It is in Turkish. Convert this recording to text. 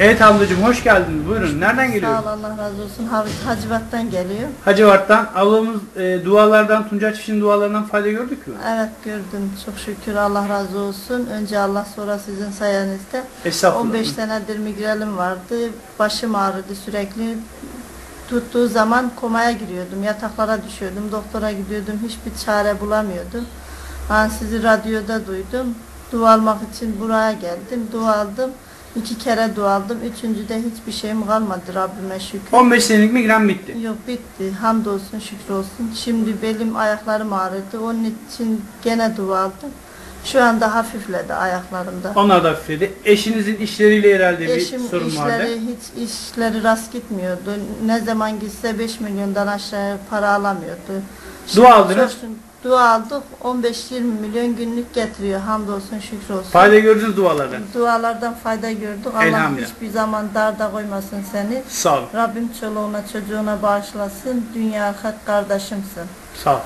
Evet ablacığım hoş geldiniz. Buyurun. Nereden Sağ geliyor? ol Allah razı olsun. Hav- Hacivat'tan geliyor. Hacivat'tan. Ablamız e, dualardan, Tuncay Çiftçi'nin dualarından fayda gördük mü? Evet gördüm. Çok şükür Allah razı olsun. Önce Allah sonra sizin sayenizde. Estağfurullah. 15 senedir migrenim vardı. Başım ağrıdı sürekli. Tuttuğu zaman komaya giriyordum. Yataklara düşüyordum. Doktora gidiyordum. Hiçbir çare bulamıyordum. Ben sizi radyoda duydum. Dua almak için buraya geldim. Dua aldım. İki kere dua aldım. Üçüncüde hiçbir şeyim kalmadı Rabbime şükür. 15 senelik migren bitti. Yok bitti. Hamdolsun şükür olsun. Şimdi belim ayaklarım ağrıdı. Onun için gene dua aldım. Şu anda hafifledi ayaklarımda. Onlar da hafifledi. Eşinizin işleriyle herhalde bir Eşim sorun vardı. işleri hiç işleri rast gitmiyordu. Ne zaman gitse 5 milyondan aşağı para alamıyordu. Dua aldınız. Dua aldık. 15-20 milyon günlük getiriyor. Hamdolsun şükür olsun. Fayda gördünüz dualardan. Dualardan fayda gördük. Allah Elhamdülillah. hiçbir zaman darda koymasın seni. Sağ ol. Rabbim çoluğuna çocuğuna bağışlasın. Dünya hak kardeşimsin. Sağ ol.